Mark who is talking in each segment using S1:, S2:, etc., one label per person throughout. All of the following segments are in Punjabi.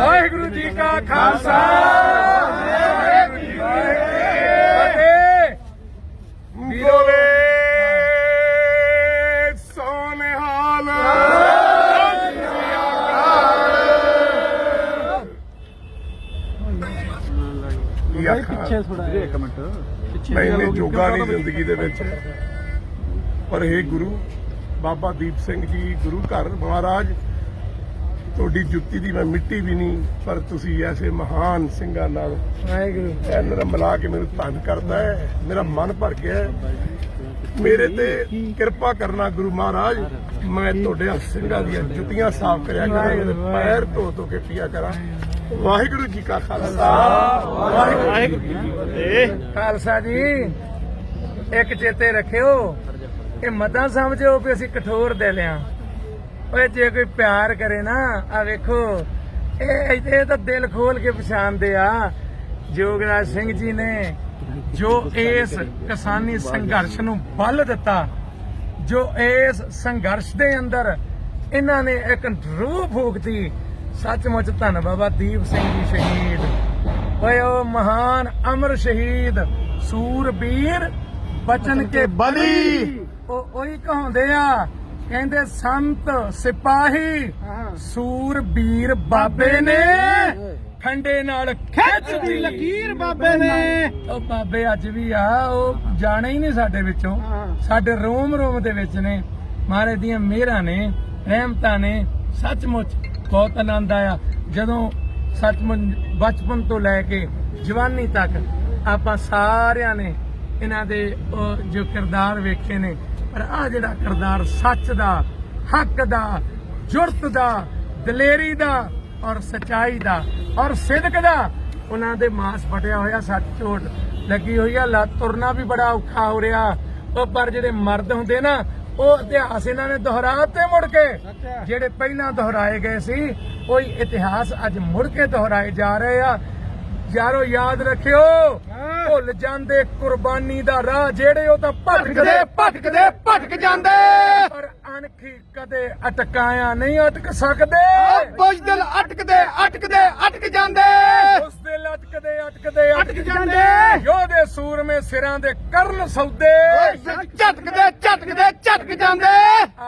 S1: ਵਾਹਿਗੁਰੂ ਜੀ ਕਾ ਖਾਲਸਾ। ਵਾਹਿਗੁਰੂ ਜੀ ਕੀ ਫਤਿਹ ਬੋਲੇ ਸੋਨਿਹਾਲ
S2: ਭਾਈ ਪਿੱਛੇ ਥੋੜਾ ਇੱਕ ਮਿੰਟ। ਪਿੱਛੇ
S1: ਮੈਨੇ ਜੋਗਾ ਨਹੀਂ ਜ਼ਿੰਦਗੀ ਦੇ ਵਿੱਚ। ਪਰ ਇਹ ਗੁਰੂ ਬਾਬਾ ਦੀਪ ਸਿੰਘ ਜੀ ਗੁਰੂ ਘਰ ਮਹਾਰਾਜ ਤੁਹਾਡੀ ਜੁੱਤੀ ਦੀ ਮੈਂ ਮਿੱਟੀ ਵੀ ਨਹੀਂ ਪਰ ਤੁਸੀਂ ਐਸੇ ਮਹਾਨ ਸਿੰਘਾਂ ਨਾਲ
S2: ਵਾਹਿਗੁਰੂ।
S1: ਮਿਲਾ ਕੇ ਮੈਨੂੰ ਧੰਨ ਕਰਦਾ ਹੈ। ਮੇਰਾ ਮਨ ਭਰ ਗਿਆ ਹੈ। ਮੇਰੇ ਤੇ ਕਿਰਪਾ ਕਰਨਾ ਗੁਰੂ ਮਹਾਰਾਜ ਮੈਂ ਤੁਹਾਡੇ ਸਿੰਘਾਂ ਦੀਆਂ ਜੁੱਤੀਆਂ ਸਾਫ਼ ਕਰਿਆ ਕਰਾਂ ਉਹਦੇ ਪੈਰ ਧੋ ਧੋ ਕੇ ਪੀਆ ਕਰਾਂ। ਵਾਹਿਗੁਰੂ ਜੀ ਕਾ ਖਾਲਸਾ। ਵਾਹਿਗੁਰੂ ਜੀ ਕੀ ਫਤਿਹ।
S2: ਖਾਲਸਾ ਜੀ ਇੱਕ ਚੇਤੇ ਰੱਖਿਓ ਇਹ ਮਤਾਂ ਸਮਝੋ ਵੀ ਅਸੀਂ ਕਠੋਰ ਦੇ ਲਿਆ ਓਏ ਜੇ ਕੋਈ ਪਿਆਰ ਕਰੇ ਨਾ ਆ ਵੇਖੋ। ਇਹ ਇਹ ਤਾਂ ਦਿਲ ਖੋਲ ਕੇ ਪਛਾਣਦੇ ਆ। ਜੋਗਰਾਜ ਸਿੰਘ ਜੀ ਨੇ ਜੋ ਇਸ ਕਿਸਾਨੀ ਸੰਘਰਸ਼ ਨੂੰ ਬਲ ਦਿੱਤਾ ਜੋ ਇਸ ਸੰਘਰਸ਼ ਦੇ ਅੰਦਰ ਇਹਨਾਂ ਨੇ ਇੱਕ ਰੂਹ ਫੂਕਤੀ ਸੱਚਮੁੱਚ ਧੰਨ ਬਾਬਾ ਦੀਪ ਸਿੰਘ ਜੀ ਸ਼ਹੀਦ। ਓਏ ਉਹ ਮਹਾਨ ਅਮਰ ਸ਼ਹੀਦ ਸੂਰਬੀਰ ਬਚਨ ਕੇ ਬਲੀ। ਉਹ ਉਹੀ ਕਹਾਉਂਦੇ ਆ ਕਹਿੰਦੇ ਸੰਤ ਸਿਪਾਹੀ ਸੂਰਬੀਰ ਬਾਬੇ ਨੇ। ਠੰਡੇ ਨਾਲ ਖਿੱਚਦੀ ਲਕੀਰ ਬਾਬੇ ਨੇ। ਉਹ ਬਾਬੇ ਅੱਜ ਵੀ ਆ ਉਹ ਜਾਣੇ ਹੀ ਨਹੀਂ ਸਾਡੇ ਵਿੱਚੋਂ। ਸਾਡੇ ਰੋਮ ਰੋਮ ਦੇ ਵਿੱਚ ਨੇ। ਮਹਾਰਾਜ ਦੀਆਂ ਮਿਹਰਾਂ ਨੇ ਰਹਿਮਤਾਂ ਨੇ। ਸੱਚਮੁੱਚ ਬਹੁਤ ਆਨੰਦ ਆਇਆ। ਜਦੋਂ ਸੱਚਮੁੱਚ ਬਚਪਨ ਤੋਂ ਲੈ ਕੇ ਜਵਾਨੀ ਤੱਕ ਆਪਾਂ ਸਾਰਿਆਂ ਨੇ ਇਹਨਾਂ ਦੇ ਜੋ ਕਿਰਦਾਰ ਵੇਖੇ ਨੇ ਪਰ ਆ ਜਿਹੜਾ ਕਿਰਦਾਰ ਸੱਚ ਦਾ ਹੱਕ ਦਾ ਜੁਰਤ ਦਾ ਦਲੇਰੀ ਦਾ ਔਰ ਸਚਾਈ ਦਾ ਔਰ ਸਿਦਕ ਦਾ ਉਹਨਾਂ ਦੇ ਮਾਸ ਫਟਿਆ ਹੋਇਆ ਸੱਚ ਝੋਟ ਲੱਗੀ ਹੋਈ ਆ ਲੱਤ ਤੁਰਨਾ ਵੀ ਬੜਾ ਔਖਾ ਹੋ ਰਿਹਾ। ਉਹ ਪਰ ਜਿਹੜੇ ਮਰਦ ਹੁੰਦੇ ਨਾ ਉਹ ਇਤਿਹਾਸ ਇਹਨਾਂ ਨੇ ਦੁਹਰਾ ਤੇ ਮੁੜ ਕੇ। ਜਿਹੜੇ ਪਹਿਲਾਂ ਦੁਹਰਾਏ ਗਏ ਸੀ ਉਹੀ ਇਤਿਹਾਸ ਅੱਜ ਮੁੜ ਕੇ ਦੁਹਰਾਏ ਜਾ ਰਹੇ ਆ। ਯਾਰੋ ਯਾਦ ਰੱਖਿਓ। ਭੁੱਲ ਜਾਂਦੇ ਕੁਰਬਾਨੀ ਦਾ ਰਾਹ ਜਿਹੜੇ ਉਹ ਤਾਂ ਭਟਕਦੇ ਭਟਕਦੇ ਭਟਕ ਜਾਂਦੇ। ਪਰ ਅਣਖੀ ਕਦੇ ਅਟਕਾਇਆ ਨਹੀਂ ਅਟਕ ਸਕਦੇ।
S1: ਬੁਝਦਲ ਅਟਕਦੇ ਅਟਕਦੇ ਅਟਕ ਜਾਂਦੇ।
S2: ਦੇ ਲਟਕਦੇ ਅਟਕਦੇ
S1: ਅਟਕ ਜਾਂਦੇ।
S2: ਯੋਧੇ ਸੂਰਮੇ ਸਿਰਾਂ ਦੇ ਕਰਨ ਸੌਦੇ।
S1: ਝਟਕਦੇ ਝਟਕਦੇ ਝਟਕ ਜਾਂਦੇ।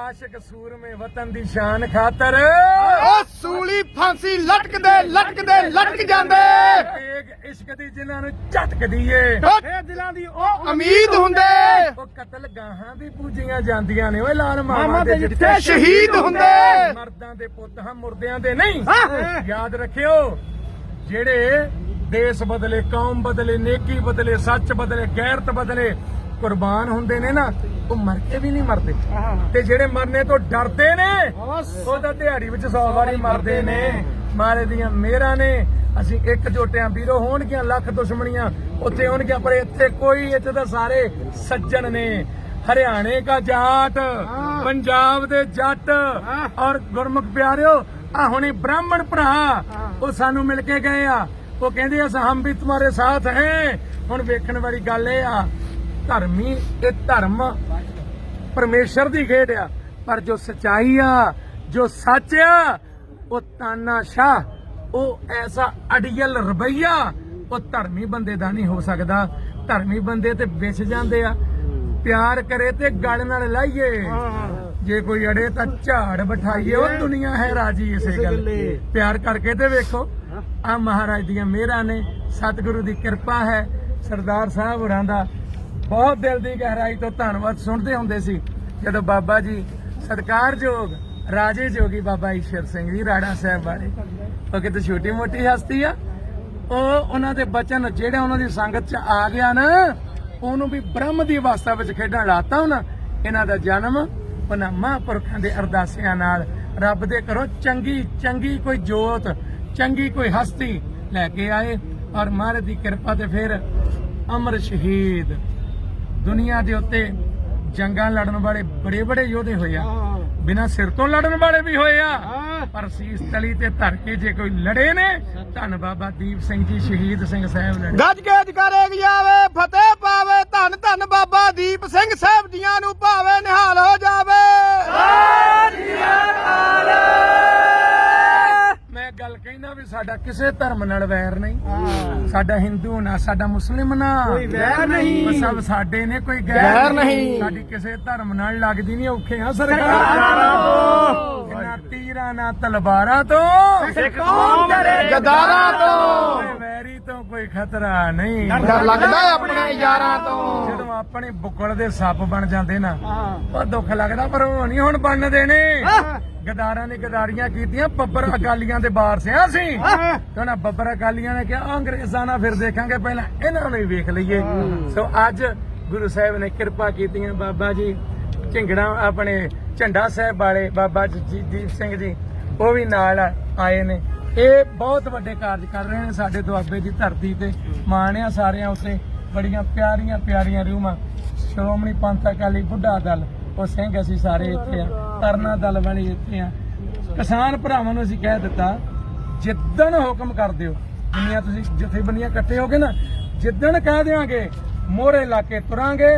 S2: ਆਸ਼ਿਕ ਸੂਰਮੇ ਵਤਨ ਦੀ ਸ਼ਾਨ ਖਾਤਰ।
S1: ਉਹ ਸੂਲੀ ਫਾਂਸੀ ਲਟਕਦੇ ਲਟਕਦੇ ਲਟਕ ਜਾਂਦੇ।
S2: ਏਕ ਇਸ਼ਕ ਦੀ ਜਿਨ੍ਹਾਂ ਨੂੰ ਝਟਕਦੀ ਏ
S1: ਇਹ ਦਿਲਾਂ ਦੀ ਉਹ ਉਮੀਦ ਹੁੰਦੇ।
S2: ਉਹ ਕਤਲ ਗਾਹਾਂ ਵੀ ਪੂਜੀਆਂ ਜਾਂਦੀਆਂ ਨੇ। ਓਏ ਲਾਲ ਮਾਮਾ ਦੇ ਜਿੱਥੇ
S1: ਸ਼ਹੀਦ ਹੁੰਦੇ।
S2: ਮਰਦਾਂ ਦੇ ਪੁੱਤ ਹਾਂ ਮੁਰਦਿਆਂ ਦੇ ਨਹੀਂ। ਯਾਦ ਰੱਖਿਓ ਜਿਹੜੇ ਦੇਸ਼ ਬਦਲੇ ਕੌਮ ਬਦਲੇ ਨੇਕੀ ਬਦਲੇ ਸੱਚ ਬਦਲੇ ਗੈਰਤ ਬਦਲੇ ਕੁਰਬਾਨ ਹੁੰਦੇ ਨੇ ਨਾ ਉਹ ਮਰ ਕੇ ਵੀ ਨਹੀਂ ਮਰਦੇ। ਤੇ ਜਿਹੜੇ ਮਰਨੇ ਤੋਂ ਡਰਦੇ ਨੇ ਉਹ ਤਾਂ ਦਿਹਾੜੀ ਵਿੱਚ 100 ਵਾਰੀ ਮਰਦੇ ਨੇ। ਮਾਰੇ ਦੀਆਂ ਮਿਹਰਾਂ ਨੇ। ਅਸੀਂ ਇੱਕ ਜੋਟਿਆਂ ਵੀਰੋ ਹੋਣਗੀਆਂ ਲੱਖ ਦੁਸ਼ਮਣੀਆਂ। ਉੱਥੇ ਹੋਣਗੀਆਂ ਪਰ ਇੱਥੇ ਕੋਈ ਇੱਥੇ ਤਾਂ ਸਾਰੇ ਸੱਜਣ ਨੇ। ਹਰਿਆਣੇ ਦਾ ਜਾਟ ਪੰਜਾਬ ਦੇ ਜੱਟ। ਔਰ ਗੁਰਮੁਖ ਪਿਆਰਿਓ ਆ ਹੁਣੇ ਬ੍ਰਾਹਮਣ ਭਰਾ ਉਹ ਸਾਨੂੰ ਮਿਲ ਕੇ ਗਏ ਆ। ਉਹ ਕਹਿੰਦੇ ਅਸ ਹਮ ਵੀ ਤੁਹਾਡੇ ਸਾਥ ਹੈ। ਹੁਣ ਵੇਖਣ ਵਾਲੀ ਗੱਲ ਇਹ ਆ ਧਰਮੀ ਇਹ ਧਰਮ ਪਰਮੇਸ਼ਰ ਦੀ ਖੇਡ ਆ। ਪਰ ਜੋ ਸਚਾਈ ਆ ਜੋ ਸੱਚ ਆ ਉਹ ਤਾਨਾ ਸ਼ਾਹ ਉਹ ਐਸਾ ਅੜੀਅਲ ਰਵਈਆ ਉਹ ਧਰਮੀ ਬੰਦੇ ਦਾ ਨਹੀਂ ਹੋ ਸਕਦਾ। ਧਰਮੀ ਬੰਦੇ ਤੇ ਵਿਛ ਜਾਂਦੇ ਆ। ਪਿਆਰ ਕਰੇ ਤੇ ਗਲ ਨਾਲ ਲਾਈਏ। ਜੇ ਕੋਈ ਅੜੇ ਤਾਂ ਝਾੜ ਬਿਠਾਈਏ ਉਹ ਦੁਨੀਆ ਹੈ ਰਾਜੀ ਇਸੇ ਗੱਲ ਪਿਆਰ ਕਰਕੇ ਤੇ ਵੇਖੋ ਆ ਮਹਾਰਾਜ ਦੀਆਂ ਮਿਹਰਾਂ ਨੇ ਸਤਿਗੁਰੂ ਦੀ ਕਿਰਪਾ ਹੈ ਸਰਦਾਰ ਸਾਹਿਬ ਹੋਰਾਂ ਦਾ। ਬਹੁਤ ਦਿਲ ਦੀ ਗਹਿਰਾਈ ਤੋਂ ਧੰਨਵਾਦ ਸੁਣਦੇ ਹੁੰਦੇ ਸੀ ਜਦੋਂ ਬਾਬਾ ਜੀ ਸਤਿਕਾਰਯੋਗ ਰਾਜੇ ਜੋਗੀ ਬਾਬਾ ਈਸ਼ਰ ਸਿੰਘ ਜੀ ਰਾੜਾ ਸਾਹਿਬ ਵਾਲੇ। ਉਹ ਕਿਤੇ ਛੋਟੀ ਮੋਟੀ ਹਸਤੀ ਆ। ਉਹ ਉਹਨਾਂ ਦੇ ਬਚਨ ਜਿਹੜੇ ਉਹਨਾਂ ਦੀ ਸੰਗਤ ਚ ਆ ਗਿਆ ਨਾ ਉਹਨੂੰ ਵੀ ਬ੍ਰਹਮ ਦੀ ਅਵਸਥਾ ਵਿੱਚ ਖੇਡਣ ਲਾਤਾ ਉਹਨਾਂ। ਇਹਨਾਂ ਦਾ ਜਨਮ ਉਹਨਾਂ ਮਹਾਂਪੁਰਖਾਂ ਦੇ ਅਰਦਾਸਿਆਂ ਨਾਲ ਰੱਬ ਦੇ ਘਰੋਂ ਚੰਗੀ ਚੰਗੀ ਕੋਈ ਜੋਤ ਚੰਗੀ ਕੋਈ ਹਸਤੀ ਲੈ ਕੇ ਆਏ ਔਰ ਮਹਾਰਾਜ ਦੀ ਕਿਰਪਾ ਤੇ ਫਿਰ ਅਮਰ ਸ਼ਹੀਦ। ਦੁਨੀਆ ਦੇ ਉੱਤੇ ਜੰਗਾਂ ਲੜਨ ਵਾਲੇ ਬੜੇ ਬੜੇ ਯੋਧੇ ਹੋਏ ਆ। ਬਿਨਾਂ ਸਿਰ ਤੋਂ ਲੜਨ ਵਾਲੇ ਵੀ ਹੋਏ ਆ। ਪਰ ਸੀਸ ਤਲੀ ਤੇ ਧਰ ਕੇ ਜੇ ਕੋਈ ਲੜੇ ਨੇ ਧੰਨ ਬਾਬਾ ਦੀਪ ਸਿੰਘ ਜੀ ਸ਼ਹੀਦ ਸਿੰਘ ਸਾਹਿਬ ਲੜੇ।
S1: ਗੱਜ ਕੇ ਜਕਰੇ ਜਾਵੇ ਫਤਿਹ ਪਾਵੇ ਧੰਨ ਧੰਨ ਬਾਬਾ ਦੀਪ ਸਿੰਘ ਸਾਹਿਬ ਜੀਆਂ ਨੂੰ ਭਾਵੇ ਨਿਹਾਲ ਹੋ ਜਾਵੇ।
S2: ਮੈਂ ਗੱਲ ਕਹਿੰਦਾ ਵੀ ਸਾਡਾ ਕਿਸੇ ਧਰਮ ਨਾਲ ਵੈਰ ਨਹੀਂ। ਸਾਡਾ ਹਿੰਦੂ ਨਾ ਸਾਡਾ ਮੁਸਲਿਮ ਨਾ।
S3: ਕੋਈ ਵੈਰ ਨਹੀਂ।
S2: ਸਭ ਸਾਡੇ ਨੇ ਕੋਈ ਗੈਰ
S3: ਨਹੀਂ।
S2: ਸਾਡੀ ਕਿਸੇ ਧਰਮ ਨਾਲ ਲੱਗਦੀ ਨਹੀਂ ਔਖੇ ਆ
S3: ਸਰਕਾਰਾਂ।
S2: ਨਾ ਤੀਰਾਂ ਨਾ ਤਲਵਾਰਾਂ ਤੋਂ।
S3: ਸਿੱਖ ਕੌਮ ਡਰੇ
S4: ਗਦਾਰਾਂ ਤੋਂ।
S2: ਤੋਂ ਕੋਈ ਖਤਰਾ ਨਹੀਂ।
S4: ਡਰ ਲੱਗਦਾ ਆਪਣੇ ਯਾਰਾਂ ਤੋਂ।
S2: ਜਦੋਂ ਆਪਣੇ ਬੁੱਕਲ ਦੇ ਸੱਪ ਬਣ ਜਾਂਦੇ ਨਾ ਉਹ ਦੁੱਖ ਲੱਗਦਾ ਪਰ ਉਹ ਨਹੀਂ ਹੁਣ ਬਣਨ ਦੇਣੇ ਗਦਾਰਾਂ ਨੇ ਗਦਾਰੀਆਂ ਕੀਤੀਆਂ ਬੱਬਰ ਅਕਾਲੀਆਂ ਦੇ ਬਾਰਸਿਆਂ ਸੀ। ਤੇ ਨਾ ਬੱਬਰ ਅਕਾਲੀਆਂ ਨੇ ਕਿਹਾ "ਆਹ ਅੰਗਰੇਜ਼ਾਂ ਨਾਲ ਫਿਰ ਦੇਖਾਂਗੇ ਪਹਿਲਾਂ ਇਹਨਾਂ ਨੂੰ ਹੀ ਵੇਖ ਲਈਏ। ਸੋ ਅੱਜ ਗੁਰੂ ਸਾਹਿਬ ਨੇ ਕਿਰਪਾ ਕੀਤੀਆਂ ਬਾਬਾ ਜੀ ਝਿੰਗੜਾ ਆਪਣੇ ਝੰਡਾ ਸਾਹਿਬ ਵਾਲੇ ਬਾਬਾ ਜੀ ਦੀਪ ਸਿੰਘ ਜੀ ਉਹ ਵੀ ਨਾਲ ਆਏ ਨੇ। ਇਹ ਬਹੁਤ ਵੱਡੇ ਕਾਰਜ ਕਰ ਰਹੇ ਨੇ ਸਾਡੇ ਦੁਆਬੇ ਦੀ ਧਰਤੀ ਤੇ। ਮਾਣਿਆ ਸਾਰਿਆਂ ਉੱਤੇ। ਬੜੀਆਂ ਪਿਆਰੀਆਂ ਪਿਆਰੀਆਂ ਰੂਹਾਂ। ਸ਼੍ਰੋਮਣੀ ਪੰਥ ਅਕਾਲੀ ਬੁੱਢਾ ਦਲ, ਉਹ ਸਿੰਘ ਅਸੀਂ ਸਾਰੇ ਇੱਥੇ ਆ। ਤਰਨਾ ਦਲ ਵਾਲੇ ਇੱਥੇ ਆ। ਕਿਸਾਨ ਭਰਾਵਾਂ ਨੂੰ ਅਸੀਂ ਕਹਿ ਦਿੱਤਾ, ਜਿੱਦਣ ਹੁਕਮ ਕਰ ਦਿਓ, ਜਿੰਨੀਆਂ ਤੁਸੀਂ ਜਥੇਬੰਦੀਆਂ ਇਕੱਠੇ ਹੋਗੇ ਨਾ, ਜਿੱਦਣ ਕਹਿ ਦਿਆਂਗੇ, ਮੋਹਰੇ ਲਾ ਕੇ ਤੁਰਾਂਗੇ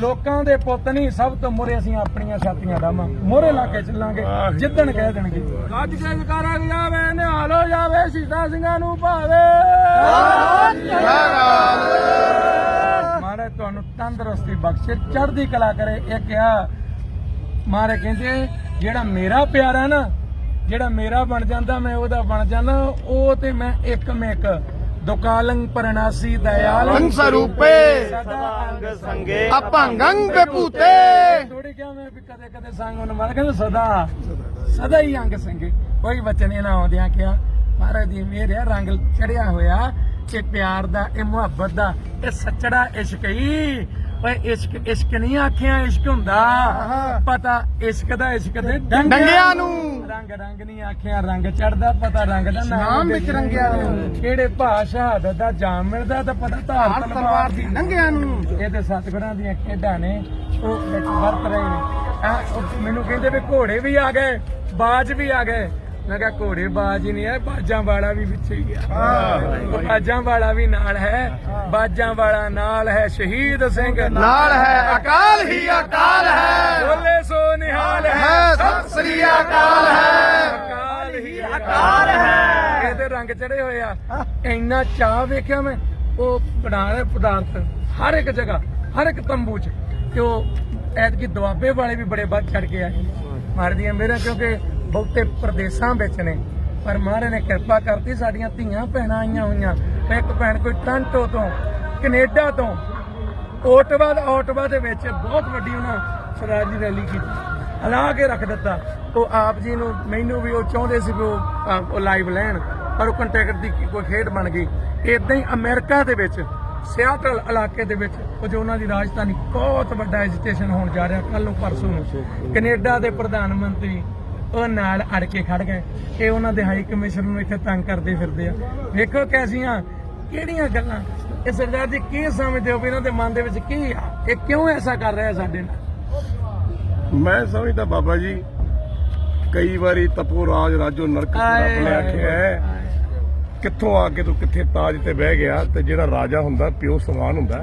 S2: ਲੋਕਾਂ ਦੇ ਪੁੱਤ ਨਹੀਂ ਸਭ ਤੋਂ ਮੋਹਰੇ ਅਸੀਂ ਆਪਣੀਆਂ ਛਾਤੀਆਂ ਡਾਵਾਂ। ਮੋਹਰੇ ਲਾ ਕੇ ਚੱਲਾਂਗੇ ਜਿੱਦਣ ਕਹਿ ਦੇਣਗੇ। ਗੱਜ ਕੇ ਜਕਾਰਾ ਜਾਵੇ ਨਿਹਾਲ ਹੋ ਜਾਵੇ ਸੀਤਾ ਸਿੰਘਾਂ ਨੂੰ ਭਾਵੇ। ਮਾਰੇ ਤੁਹਾਨੂੰ ਤੰਦਰੁਸਤੀ ਬਖਸ਼ੇ ਚੜ੍ਹਦੀ ਕਲਾ ਕਰੇ। ਇਹ ਕਿਹਾ ਮਾਰੇ ਕਹਿੰਦੇ ਜਿਹੜਾ ਮੇਰਾ ਪਿਆਰਾ ਨਾ ਜਿਹੜਾ ਮੇਰਾ ਬਣ ਜਾਂਦਾ ਮੈਂ ਉਹਦਾ ਬਣ ਜਾਂਦਾ ਉਹ ਤੇ ਮੈਂ ਇੱਕ ਮੇਕ ਦੁਕਾਲੰ
S4: ਅੰਗ
S3: ਸੰਗੇ।
S4: ਅਪੰਗੰ ਬਪੂਤੇ
S2: ਥੋੜੀ ਕਿਹਾ ਮੈਂ ਵੀ ਕਦੇ ਕਦੇ ਸੰਗ ਉਹਨੂੰ ਮਾਰ ਕਹਿੰਦਾ ਸਦਾ। ਸਦਾ ਹੀ ਅੰਗ ਸੰਗੇ। ਕੋਈ ਵਚਨ ਇਹਨਾਂ ਆਉਂਦਿਆਂ ਕਿਹਾ ਮਹਾਰਾਜ ਦੀ ਮਿਹਰ ਹੈ ਰੰਗ ਚੜਿਆ ਹੋਇਆ ਇਹ ਪਿਆਰ ਦਾ ਇਹ ਮੁਹੱਬਤ ਦਾ ਇਹ ਸੱਚੜਾ ਇਸ਼ਕ ਹੀ ਓਏ ਇਸ਼ਕ ਇਸ਼ਕ ਨਹੀਂ ਆਖਿਆ ਇਸ਼ਕ ਹੁੰਦਾ। ਪਤਾ ਇਸ਼ਕ ਦਾ ਇਸ਼ਕ ਦੇ
S4: ਡੰਗਿਆਂ ਨੂੰ।
S2: ਰੰਗ ਰੰਗ ਨਹੀਂ ਆਖਿਆ ਰੰਗ ਚੜਦਾ ਪਤਾ ਰੰਗ ਦਾ
S4: ਨਾਮ ਵਿੱਚ ਰੰਗਿਆ।
S2: ਕਿਹੜੇ ਭਾਸ਼ਾ ਦਾ ਜਾਮ ਮਿਲਦਾ ਤਾਂ ਪਤਾ ਧਾਰ
S4: ਤਲਵਾਰ ਦੀ। ਨੰਗਿਆਂ ਨੂੰ।
S2: ਇਹ ਤੇ ਸਤਿਗੁਰਾਂ ਦੀਆਂ ਖੇਡਾਂ ਨੇ ਉਹ ਵਰਤ ਰਹੇ ਨੇ। ਮੈਨੂੰ ਕਹਿੰਦੇ ਵੀ ਘੋੜੇ ਵੀ ਆ ਗਏ ਬਾਜ ਵੀ ਆ ਗਏ। ਮੈਂ ਕਿਹਾ ਘੋੜੇ ਬਾਜ ਹੀ ਨਹੀਂ ਹੈ ਬਾਜਾਂ ਵਾਲਾ ਵੀ ਵਿੱਚ ਹੀ ਗਿਆ। ਉਹ ਬਾਜਾਂ ਵਾਲਾ ਵੀ ਨਾਲ ਹੈ ਬਾਜਾਂ ਵਾਲਾ ਨਾਲ ਹੈ ਸ਼ਹੀਦ ਸਿੰਘ
S4: ਨਾਲ ਹੈ। ਅਕਾਲ ਹੀ ਅਕਾਲ ਹੈ।
S2: ਬੋਲੇ ਸੋ ਨਿਹਾਲ ਹੈ।
S4: ਹੈ ਸਤਿ ਸ੍ਰੀ ਅਕਾਲ ਹੈ।
S2: ਅਕਾਲ ਹੀ ਅਕਾਲ ਹੈ। ਇਹਦੇ ਰੰਗ ਚੜੇ ਹੋਏ ਆ। ਇੰਨਾ ਚਾਹ ਵੇਖਿਆ ਮੈਂ ਉਹ ਬਣਾ ਰਹੇ ਪਦਾਰਥ ਹਰ ਇੱਕ ਜਗ੍ਹਾ ਹਰ ਇੱਕ ਤੰਬੂ 'ਚ। ਤੇ ਉਹ ਐਤਕੀ ਦੁਆਬੇ ਵਾਲੇ ਵੀ ਬੜੇ ਵੱਧ ਚੜ ਕੇ ਆਏ। ਮਾਰਦੀਆਂ ਮੇਰਾ ਕਿਉਂਕਿ ਬਹੁਤੇ ਪ੍ਰਦੇਸ਼ਾਂ ਵਿੱਚ ਨੇ। ਪਰ ਮਹਾਰਾਜ ਨੇ ਕਿਰਪਾ ਕਰਤੀ, ਸਾਡੀਆਂ ਧੀਆਂ ਭੈਣਾਂ ਆਈਆਂ ਹੋਈਆਂ। ਇੱਕ ਭੈਣ ਕੋਈ ਟ੍ਰਾਂਟੋ ਤੋਂ, ਕੈਨੇਡਾ ਤੋਂ, ਓਟਵਾ ਦਾ ਓਟਵਾ ਦੇ ਵਿੱਚ ਬਹੁਤ ਵੱਡੀ ਉਹਨਾਂ ਸਵਰਾਜ ਦੀ ਰੈਲੀ ਕੀਤੀ। ਹਲਾ ਕੇ ਰੱਖ ਦਿੱਤਾ। ਉਹ ਆਪ ਜੀ ਨੂੰ, ਮੈਨੂੰ ਵੀ ਉਹ ਚਾਹੁੰਦੇ ਸੀ ਵੀ ਉਹ ਉਹ ਲਾਈਵ ਲੈਣ, ਪਰ ਉਹ ਕੰਟੈਕਟ ਦੀ ਕੋਈ ਖੇਡ ਬਣ ਗਈ। ਇਦਾਂ ਹੀ ਅਮਰੀਕਾ ਦੇ ਵਿੱਚ, ਸਿਆਟਲ ਇਲਾਕੇ ਦੇ ਵਿੱਚ, ਉਹ ਜੋ ਉਹਨਾਂ ਦੀ ਰਾਜਧਾਨੀ, ਬਹੁਤ ਵੱਡਾ ਐਜੀਟੇਸ਼ਨ ਹੋਣ ਜਾ ਰਿਹਾ ਕੱਲ ਨੂੰ ਪਰਸੋਂ ਨੂੰ। ਕੈਨੇਡਾ ਦੇ ਪ੍ਰਧਾਨ ਮੰਤਰੀ ਉਹ ਨਾਲ ਅੜ ਕੇ ਖੜ ਗਏ ਇਹ ਉਹਨਾਂ ਦੇ ਹਾਈ ਕਮਿਸ਼ਨਰ ਨੂੰ ਇੱਥੇ ਤੰਗ ਕਰਦੇ ਫਿਰਦੇ ਆ ਵੇਖੋ ਕੈਸੀਆਂ ਕਿਹੜੀਆਂ ਗੱਲਾਂ ਇਹ ਸਰਦਾਰ ਜੀ ਕੀ ਸਮਝਦੇ ਹੋ ਵੀ ਇਹਨਾਂ ਦੇ ਮਨ ਦੇ ਵਿੱਚ ਕੀ ਆ ਇਹ ਕਿਉਂ ਐਸਾ ਕਰ ਰਿਹਾ ਸਾਡੇ ਨਾਲ
S1: ਮੈਂ ਸਮਝਦਾ ਬਾਬਾ ਜੀ ਕਈ ਵਾਰੀ ਤਪੋ ਰਾਜ ਰਾਜੋ ਨਰਕ ਆਪਣੇ ਆਖਿਆ। ਕਿੱਥੋਂ ਆ ਕੇ ਤੂੰ ਕਿੱਥੇ ਤਾਜ ਤੇ ਬਹਿ ਗਿਆ ਤੇ ਜਿਹੜਾ ਰਾਜਾ ਹੁੰਦਾ ਪਿਓ ਸਮਾਨ ਹੁੰਦਾ।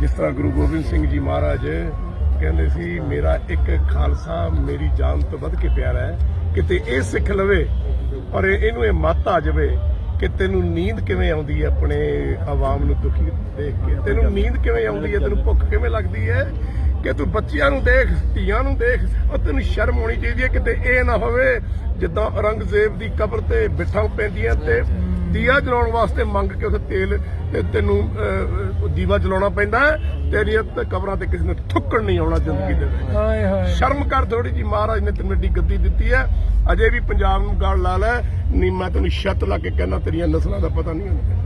S1: ਜਿਸ ਤਰ੍ਹਾਂ ਗੁਰੂ ਗੋਬਿੰਦ ਸਿੰਘ ਜੀ ਮਹਾਰਾਜ ਕਹਿੰਦੇ ਸੀ, ਮੇਰਾ ਇੱਕ ਖਾਲਸਾ, ਮੇਰੀ ਜਾਨ ਤੋਂ ਵੱਧ ਕੇ ਪਿਆਰਾ ਹੈ। ਕਿਤੇ ਇਹ ਸਿੱਖ ਲਵੇ ਔਰ ਇਹਨੂੰ ਇਹ ਮੱਤ ਆ ਜਾਵੇ ਕਿ ਤੈਨੂੰ ਨੀਂਦ ਕਿਵੇਂ ਆਉਂਦੀ ਹੈ ਆਪਣੇ ਆਵਾਮ ਨੂੰ ਦੁਖੀ ਦੇਖ ਕੇ? ਤੈਨੂੰ ਨੀਂਦ ਕਿਵੇਂ ਆਉਂਦੀ ਹੈ? ਤੈਨੂੰ ਭੁੱਖ ਕਿਵੇਂ ਲੱਗਦੀ ਹੈ? ਕਿ ਤੂੰ ਬੱਚਿਆਂ ਨੂੰ ਦੇਖ, ਧੀਆਂ ਨੂੰ ਦੇਖ ਔਰ ਤੈਨੂੰ ਸ਼ਰਮ ਆਉਣੀ ਚਾਹੀਦੀ ਹੈ ਕਿਤੇ ਇਹ ਨਾ ਹੋਵੇ, ਜਿੱਦਾਂ ਔਰੰਗਜ਼ੇਬ ਦੀ ਕਬਰ ਤੇ ਬਿਠਾਂ ਪੈਂਦੀਆਂ ਤੇ ਦੀਆ ਜਲਾਉਣ ਵਾਸਤੇ ਮੰਗ ਕੇ ਉੱਥੇ ਤੇਲ ਤੇ ਤੈਨੂੰ ਦੀਵਾ ਜਲਾਉਣਾ ਪੈਂਦਾ। ਤੇਰੀਆਂ ਕਬਰਾਂ ਤੇ ਕਿਸੇ ਨੇ ਥੁੱਕਣ ਨਹੀਂ ਆਉਣਾ ਜ਼ਿੰਦਗੀ ਦੇ ਵਿੱਚ।
S2: ਹੋਏ
S1: ਸ਼ਰਮ ਕਰ ਥੋੜੀ ਜੀ ਮਹਾਰਾਜ ਨੇ ਤੈਨੂੰ ਏਡੀ ਗੱਦੀ ਦਿੱਤੀ ਹੈ। ਅਜੇ ਵੀ ਪੰਜਾਬ ਨੂੰ ਗਾਲ ਲਾ ਲੈ ਨਹੀਂ ਮੈਂ ਤੈਨੂੰ ਛੱਤ ਲਾ ਕੇ ਕਹਿਣਾ ਤੇਰੀਆਂ ਨਸਲਾਂ ਦਾ ਪਤਾ ਨਹੀਂ ਹੁੰਦਾ।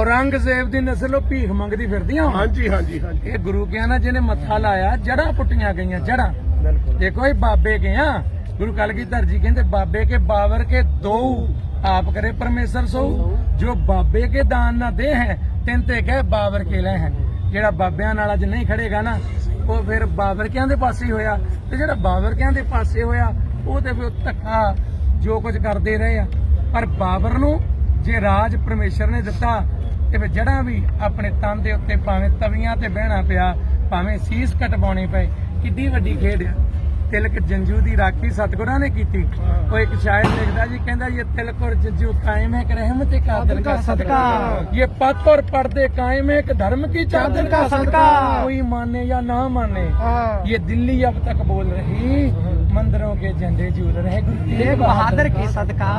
S2: ਔਰੰਗਜ਼ੇਬ ਦੀ ਨਸਲ ਉਹ ਭੀਖ ਮੰਗਦੀ ਫਿਰਦੀਆਂ।
S1: ਹਾਂਜੀ ਹਾਂਜੀ ਹਾਂਜੀ।
S2: ਇਹ ਗੁਰੂ ਕਿਹਾ ਨਾ ਜਿਹਨੇ ਮੱਥਾ ਲਾਇਆ ਜੜਾਂ ਪੁੱਟੀਆਂ ਗਈਆਂ ਜੜਾਂ। ਦੇਖੋ ਇਹ ਬਾਬੇ ਗਿਆ ਗੁਰੂ ਕਲਗੀਧਰ ਜੀ ਕਹਿੰਦੇ ਬਾਬੇ ਕੇ ਬਾਵਰ ਕੇ ਦੋ ਆਪ ਕਰੇ ਪਰਮੇਸ਼ਰ ਸੋ। ਜੋ ਬਾਬੇ ਕੇ ਦਾਨ ਨਾ ਦੇ ਹੈ, ਤਿੰਨ ਤੇ ਕਹੇ ਬਾਵਰ ਕੇ ਲੈ ਹੈ। ਜਿਹੜਾ ਬਾਬਿਆਂ ਨਾਲ ਅੱਜ ਨਹੀਂ ਖੜੇਗਾ ਨਾ, ਉਹ ਫਿਰ ਬਾਬਰ ਦੇ ਪਾਸੇ ਹੋਇਆ। ਤੇ ਜਿਹੜਾ ਬਾਬਰ ਕਿਆਂ ਦੇ ਪਾਸੇ ਹੋਇਆ, ਉਹ ਤੇ ਫਿਰ ਧੱਕਾ ਜੋ ਕੁਝ ਕਰਦੇ ਰਹੇ ਆ। ਪਰ ਬਾਬਰ ਨੂੰ ਜੇ ਰਾਜ ਪਰਮੇਸ਼ਰ ਨੇ ਦਿੱਤਾ, ਤੇ ਫਿਰ ਜੜਾਂ ਵੀ ਆਪਣੇ ਤਨ ਦੇ ਉੱਤੇ ਭਾਵੇਂ ਤਵੀਆਂ ਤੇ ਬਹਿਣਾ ਪਿਆ, ਭਾਵੇਂ ਸੀਸ ਕਟਵਾਉਣੇ ਪਏ, ਕਿੱਡੀ ਵੱਡੀ ਖੇਡ ਆ। ਤਿਲਕ ਜੰਜੂ ਦੀ ਰਾਖੀ ਸਤਗੁਰਾਂ ਨੇ ਕੀਤੀ। ਉਹ ਇੱਕ ਸ਼ਾਇਰ ਲਿਖਦਾ ਜੀ ਕਹਿੰਦਾ ਇਹ ਤਿਲਕ ਔਰ ਜੰਜੂ ਕਾਇਮ ਹੈ ਕਿ ਰਹਿਮਤ ਕਾਦਰ ਦਾ ਸਦਕਾ। ਇਹ ਪੱਤ ਔਰ ਪਰਦੇ ਕਾਇਮ ਹੈ ਕਿ ਧਰਮ
S4: ਕੀ
S2: ਚਾਦਰ ਦਾ ਸਦਕਾ। ਕੋਈ ਮਾਨੇ
S4: ਜਾਂ
S2: ਨਾ ਮਾਨੇ ਇਹ ਦਿੱਲੀ ਅਬ ਤੱਕ ਬੋਲ ਰਹੀ ਮੰਦਰੋਂ ਕੇ ਝੰਡੇ ਜੂਲ ਰਹੇ
S4: ਗੁਰੂ ਤੇਗ ਬਹਾਦਰ ਕੀ
S2: ਸਦਕਾ।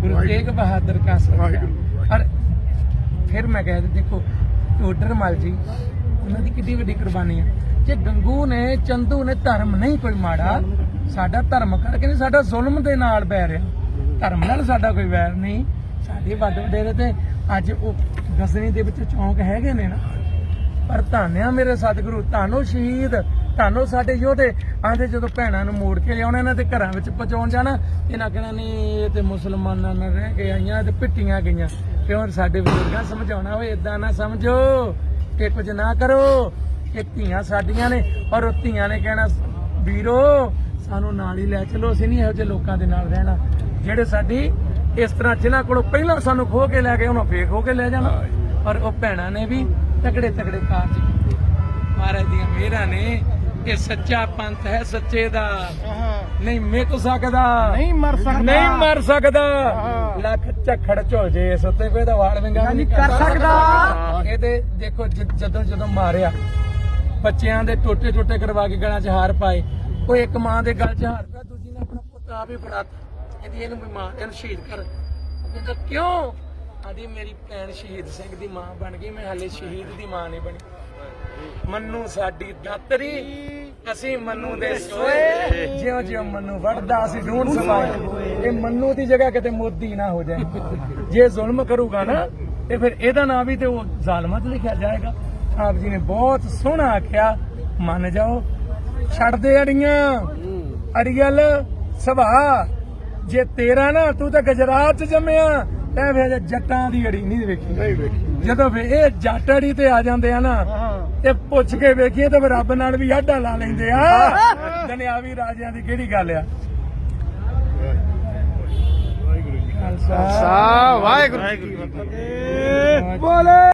S2: ਗੁਰੂ ਤੇਗ ਬਹਾਦਰ ਕਾ
S1: ਸਦਕਾ।
S2: ਔਰ ਫਿਰ ਮੈਂ ਕਹਿੰਦਾ ਦੇਖੋ ਟੋਡਰ ਮਲ ਜੀ ਉਹਨਾਂ ਦੀ ਕਿੰਨੀ ਵੱਡੀ ਕੁਰਬਾਨੀ ਹੈ। ਜੇ ਗੰਗੂ ਨੇ, ਚੰਦੂ ਨੇ ਧਰਮ ਨਹੀਂ ਕੋਈ ਮਾੜਾ, ਸਾਡਾ ਧਰਮ ਕਰਕੇ ਨਹੀਂ, ਸਾਡਾ ਜ਼ੁਲਮ ਦੇ ਨਾਲ ਬੈ ਰਿਹਾ। ਧਰਮ ਨਾਲ ਸਾਡਾ ਕੋਈ ਵੈਰ ਨਹੀਂ। ਸਾਡੇ ਵੱਡ ਵਡੇਰੇ ਤੇ ਅੱਜ ਉਹ ਗਜ਼ਨੀ ਦੇ ਵਿੱਚ ਚੌਂਕ ਹੈਗੇ ਨੇ ਨਾ। ਪਰ ਧੰਨਿਆ ਮੇਰੇ ਸਤਿਗੁਰੂ, ਧੰਨੋ ਸ਼ਹੀਦ, ਧੰਨੋ ਸਾਡੇ ਯੋਧੇ। ਆਂਦੇ ਜਦੋਂ ਭੈਣਾਂ ਨੂੰ ਮੋੜ ਕੇ ਲਿਆਉਣਾ, ਇਹਨਾਂ ਦੇ ਘਰਾਂ ਵਿੱਚ ਪਹੁੰਚਾਉਣ ਜਾਣਾ, ਇਹਨਾਂ ਕਹਿਣਾ, ਨਹੀਂ, ਇਹ ਤੇ ਮੁਸਲਮਾਨਾਂ ਨਾਲ ਰਹਿ ਕੇ ਆਈਆਂ ਤੇ ਪਿੱਟੀਆਂ ਗਈਆਂ। ਕਿਉਂ ਸਾਡੇ ਬਜ਼ੁਰਗਾਂ, ਸਮਝਾਉਣਾ ਓਏ ਇਦਾਂ ਨਾ ਸਮਝੋ। ਇਹ ਕੁਝ ਨਾ ਕਰੋ। ਇਹ ਧੀਆਂ ਸਾਡੀਆਂ ਨੇ ਔਰ ਉਹ ਧੀਆਂ ਨੇ ਕਹਿਣਾ ਵੀਰੋ ਸਾਨੂੰ ਨਾਲ ਹੀ ਲੈ ਚਲੋ ਅਸੀਂ ਨਹੀਂ ਇਹੋ ਜਿਹੇ ਲੋਕਾਂ ਦੇ ਨਾਲ ਰਹਿਣਾ। ਜਿਹੜੇ ਸਾਡੀ ਇਸ ਤਰ੍ਹਾਂ ਜਿਨ੍ਹਾਂ ਕੋਲੋਂ ਪਹਿਲਾਂ ਸਾਨੂੰ ਖੋ ਕੇ ਲੈ ਗਏ ਉਹਨਾਂ ਫੇਰ ਖੋ ਕੇ ਲੈ ਜਾਣਾ। ਔਰ ਉਹ ਭੈਣਾਂ ਨੇ ਵੀ ਤਕੜੇ ਤਕੜੇ ਕਾਰਜ ਕੀਤੇ। ਮਹਾਰਾਜ ਦੀਆਂ ਮਿਹਰਾਂ ਨੇ ਇਹ ਸੱਚਾ ਪੰਥ ਹੈ ਸੱਚੇ ਦਾ। ਨਹੀਂ ਮਿਟ ਸਕਦਾ।
S4: ਨਹੀਂ ਮਰ ਸਕਦਾ।
S2: ਨਹੀਂ ਮਰ ਸਕਦਾ। ਲੱਖ ਝੱਖੜ ਝੁਲ ਜੇ ਉੱਤੇ ਕੋਈ ਦਾ ਵਾਲ ਵਿੰਗਾ
S4: ਨਹੀਂ ਕਰ ਸਕਦਾ।
S2: ਇਹਦੇ ਦੇਖੋ ਜ- ਜਦੋਂ ਜਦੋਂ ਮਾਰਿਆ ਬੱਚਿਆਂ ਦੇ ਟੋਟੇ ਟੋਟੇ ਕਰਵਾ ਕੇ ਗਲਾਂ 'ਚ ਹਾਰ ਪਾਏ। ਉਹ ਇੱਕ ਮਾਂ ਦੇ ਗਲ 'ਚ ਹਾਰ ਪਿਆ, ਦੂਜੀ ਨੇ ਆਪਣਾ ਪੁੱਤ ਆਪ ਹੀ ਫੜਾਤਾ ਕਹਿੰਦੀ, ਇਹਨੂੰ ਵੀ ਇਹਨੂੰ ਸ਼ਹੀਦ ਕਰ। ਉਹ ਕਹਿੰਦਾ, ਕਿਉਂ? ਆਦੀ, ਮੇਰੀ ਭੈਣ ਸ਼ਹੀਦ ਸਿੰਘ ਦੀ ਮਾਂ ਬਣ ਗਈ, ਮੈਂ ਹਾਲੇ ਸ਼ਹੀਦ ਦੀ ਮਾਂ ਨਹੀਂ ਬਣੀ। ਮੰਨੂ ਸਾਡੀ ਦਾਤਰੀ, ਅਸੀਂ ਮੰਨੂ ਦੇ ਸੋਏ। ਜਿਉਂ ਜਿਉਂ ਮੰਨੂ ਵੜਦਾ ਅਸੀਂ ਢੂੰਡ ਸਮਾਏ। ਇਹ ਮੰਨੂ ਦੀ ਜਗ੍ਹਾ ਕਿਤੇ ਮੋਦੀ ਨਾ ਹੋ ਜਾਏ। ਜੇ ਜ਼ੁਲਮ ਕਰੂਗਾ ਨਾ, ਤੇ ਫਿਰ ਇਹਦਾ ਨਾਂ ਵੀ ਤੇ ਉਹ ਜ਼ਾਲਮਤ ਲਿਖਿਆ ਜਾਏਗਾ। ਆਪ ਜੀ ਨੇ ਬਹੁਤ ਸੋਹਣਾ ਆਖਿਆ ਮੰਨ ਜਾਓ। ਛੱਡ ਦੇ ਅੜੀਆਂ ਅੜੀਅਲ ਸੁਭਾ ਜੇ ਤੇਰਾ ਨਾ ਤੂੰ ਤਾਂ ਗੁਜਰਾਤ ਚ ਜੰਮਿਆ ਤੈਂ ਫਿਰ ਜੱਟਾਂ ਦੀ ਅੜੀ ਨਹੀਂ ਵੇਖੀ।
S1: ਨਹੀਂ ਵੇਖੀ।
S2: ਜਦੋਂ ਵੀ ਇਹ ਜੱਟ ਅੜੀ ਤੇ ਆ ਜਾਂਦੇ ਆ ਨਾ ਤੇ ਪੁੱਛ ਕੇ ਵੇਖੀਏ ਤਾਂ ਰੱਬ ਨਾਲ ਵੀ ਆਡਾ ਲਾ ਲੈਂਦੇ ਆ। ਦੁਨਿਆਵੀ ਰਾਜਿਆਂ ਦੀ ਕਿਹੜੀ ਗੱਲ ਆ।
S1: ਵਾਹਿਗੁਰੂ ਜੀ
S2: ਖਾਲਸਾ।
S4: ਵਾਹਿਗੁਰੂ ਜੀ ਕੀ ਫਤਿਹ।
S2: ਬੋਲੇ।